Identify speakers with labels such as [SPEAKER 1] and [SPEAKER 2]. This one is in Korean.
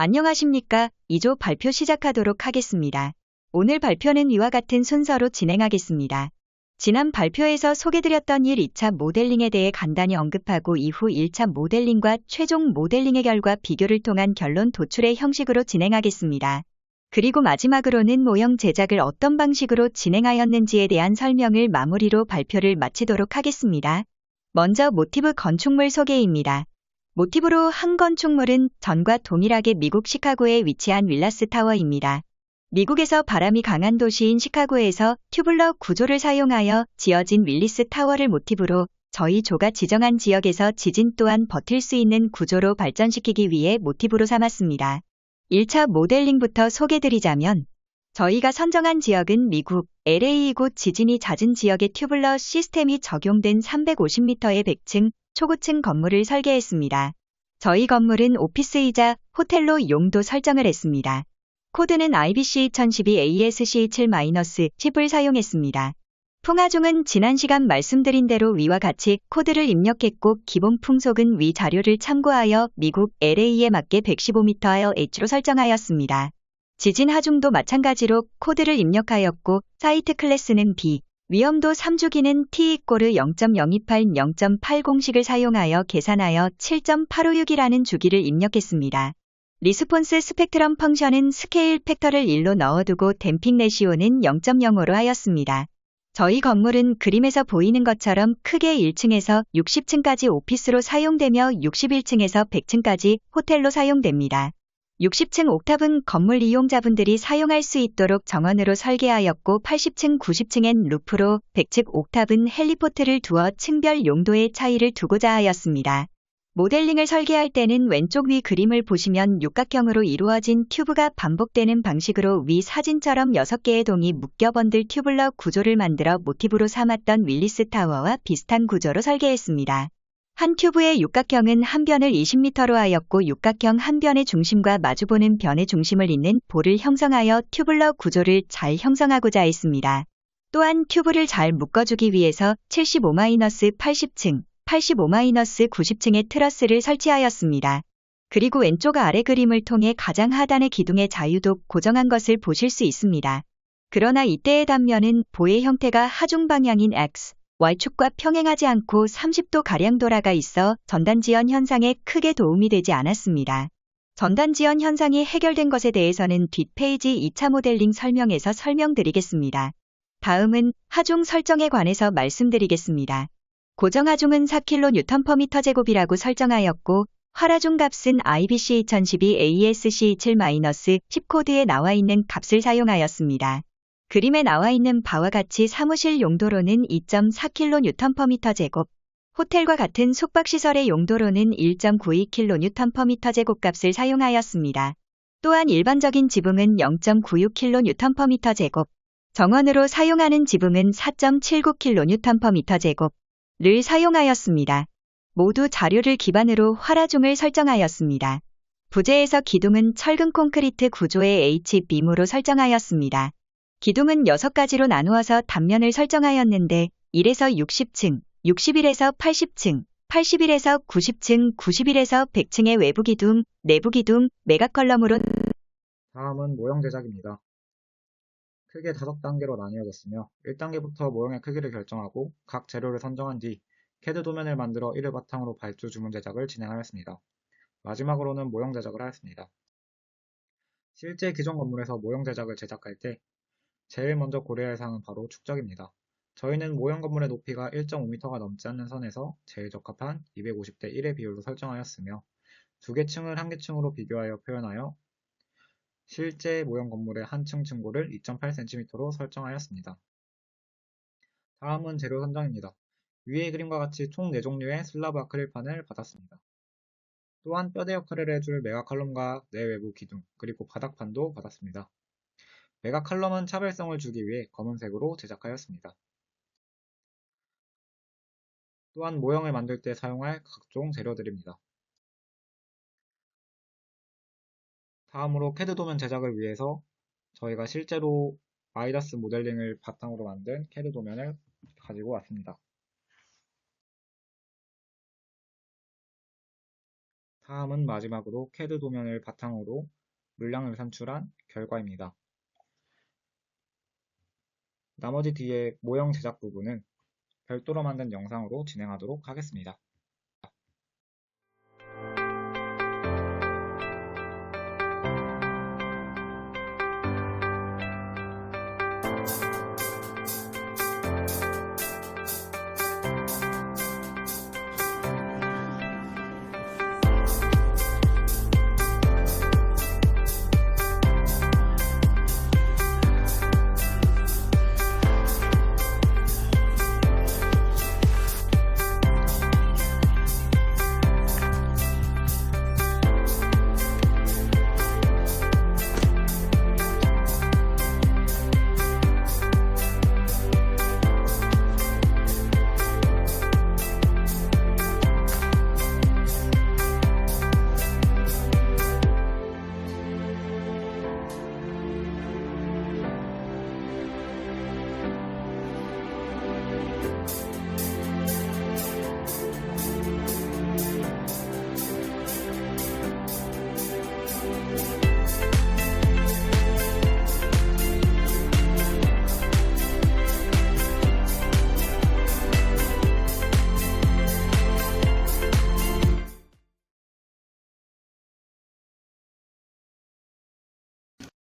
[SPEAKER 1] 안녕하십니까. 2조 발표 시작하도록 하겠습니다. 오늘 발표는 이와 같은 순서로 진행하겠습니다. 지난 발표에서 소개드렸던 1, 2차 모델링에 대해 간단히 언급하고 이후 1차 모델링과 최종 모델링의 결과 비교를 통한 결론 도출의 형식으로 진행하겠습니다. 그리고 마지막으로는 모형 제작을 어떤 방식으로 진행하였는지에 대한 설명을 마무리로 발표를 마치도록 하겠습니다. 먼저 모티브 건축물 소개입니다. 모티브로 한 건축물은 전과 동일하게 미국 시카고에 위치한 윌라스 타워입니다. 미국에서 바람이 강한 도시인 시카고에서 튜블러 구조를 사용하여 지어진 윌리스 타워를 모티브로 저희 조가 지정한 지역에서 지진 또한 버틸 수 있는 구조로 발전시키기 위해 모티브로 삼았습니다. 1차 모델링부터 소개드리자면 저희가 선정한 지역은 미국 LA 이곳 지진이 잦은 지역의 튜블러 시스템이 적용된 350m의 100층 초고층 건물을 설계했습니다. 저희 건물은 오피스이자 호텔로 용도 설정을 했습니다. 코드는 IBC 2012 ASC7-10을 사용했습니다. 풍화종은 지난 시간 말씀드린 대로 위와 같이 코드를 입력했고 기본 풍속은 위 자료를 참고하여 미국 LA에 맞게 115mH로 설정하였습니다. 지진 하중도 마찬가지로 코드를 입력하였고 사이트 클래스는 B, 위험도 3주기는 T-꼬르 0.028, 0.8 공식을 사용하여 계산하여 7.856이라는 주기를 입력했습니다. 리스폰스 스펙트럼 펑션은 스케일 팩터를 1로 넣어두고 댐핑 레시오는 0.05로 하였습니다. 저희 건물은 그림에서 보이는 것처럼 크게 1층에서 60층까지 오피스로 사용되며 61층에서 100층까지 호텔로 사용됩니다. 60층 옥탑은 건물 이용자분들이 사용할 수 있도록 정원으로 설계하였고 80층, 90층엔 루프로 100층 옥탑은 헬리포트를 두어 층별 용도의 차이를 두고자 하였습니다. 모델링을 설계할 때는 왼쪽 위 그림을 보시면 육각형으로 이루어진 튜브가 반복되는 방식으로 위 사진처럼 6개의 동이 묶여 번들 튜블러 구조를 만들어 모티브로 삼았던 윌리스 타워와 비슷한 구조로 설계했습니다. 한 튜브의 육각형은 한 변을 20m로 하였고 육각형 한 변의 중심과 마주보는 변의 중심을 잇는 볼을 형성하여 튜블러 구조를 잘 형성하고자 했습니다. 또한 튜브를 잘 묶어주기 위해서 75-80층, 85-90층의 트러스를 설치하였습니다. 그리고 왼쪽 아래 그림을 통해 가장 하단의 기둥의 자유도 고정한 것을 보실 수 있습니다. 그러나 이때의 단면은 보의 형태가 하중 방향인 X, Y축과 평행하지 않고 30도 가량 돌아가 있어 전단지연 현상에 크게 도움이 되지 않았습니다. 전단지연 현상이 해결된 것에 대해서는 뒷페이지 2차 모델링 설명에서 설명드리겠습니다. 다음은 하중 설정에 관해서 말씀드리겠습니다. 고정 하중은 4kN/m 제곱이라고 설정하였고 활하중 값은 IBC 2012 ASC7-10 코드에 나와 있는 값을 사용하였습니다. 그림에 나와 있는 바와 같이 사무실 용도로는 2.4kN/m 제곱, 호텔과 같은 숙박시설의 용도로는 1.92kN/m 제곱 값을 사용하였습니다. 또한 일반적인 지붕은 0.96kN/m 제곱, 정원으로 사용하는 지붕은 4.79kN/m 제곱, 를 사용하였습니다. 모두 자료를 기반으로 활화중을 설정하였습니다. 부재에서 기둥은 철근 콘크리트 구조의 H빔으로 설정하였습니다. 기둥은 6가지로 나누어서 단면을 설정하였는데 1에서 60층, 61에서 80층, 81에서 90층, 91에서 100층의 외부 기둥, 내부 기둥, 메가 컬럼으로
[SPEAKER 2] 다음은 모형 제작입니다. 크게 5단계로 나뉘어졌으며 1단계부터 모형의 크기를 결정하고 각 재료를 선정한 뒤 캐드 도면을 만들어 이를 바탕으로 발주 주문 제작을 진행하였습니다. 마지막으로는 모형 제작을 하였습니다. 실제 기존 건물에서 모형 제작을 제작할 때 제일 먼저 고려할 사항은 바로 축적입니다. 저희는 모형 건물의 높이가 1.5m가 넘지 않는 선에서 제일 적합한 250대 1의 비율로 설정하였으며 두 개 층을 한 개 층으로 비교하여 표현하여 실제 모형 건물의 한 층 층고를 2.8cm로 설정하였습니다. 다음은 재료 선정입니다. 위의 그림과 같이 총 4종류의 슬라브 아크릴판을 받았습니다. 또한 뼈대 역할을 해줄 메가 칼럼과 내외부 기둥, 그리고 바닥판도 받았습니다. 메가 칼럼은 차별성을 주기 위해 검은색으로 제작하였습니다. 또한 모형을 만들 때 사용할 각종 재료들입니다. 다음으로 캐드 도면 제작을 위해서 저희가 실제로 마이다스 모델링을 바탕으로 만든 캐드 도면을 가지고 왔습니다. 다음은 마지막으로 CAD 도면을 바탕으로 물량을 산출한 결과입니다. 나머지 뒤에 모형 제작 부분은 별도로 만든 영상으로 진행하도록 하겠습니다.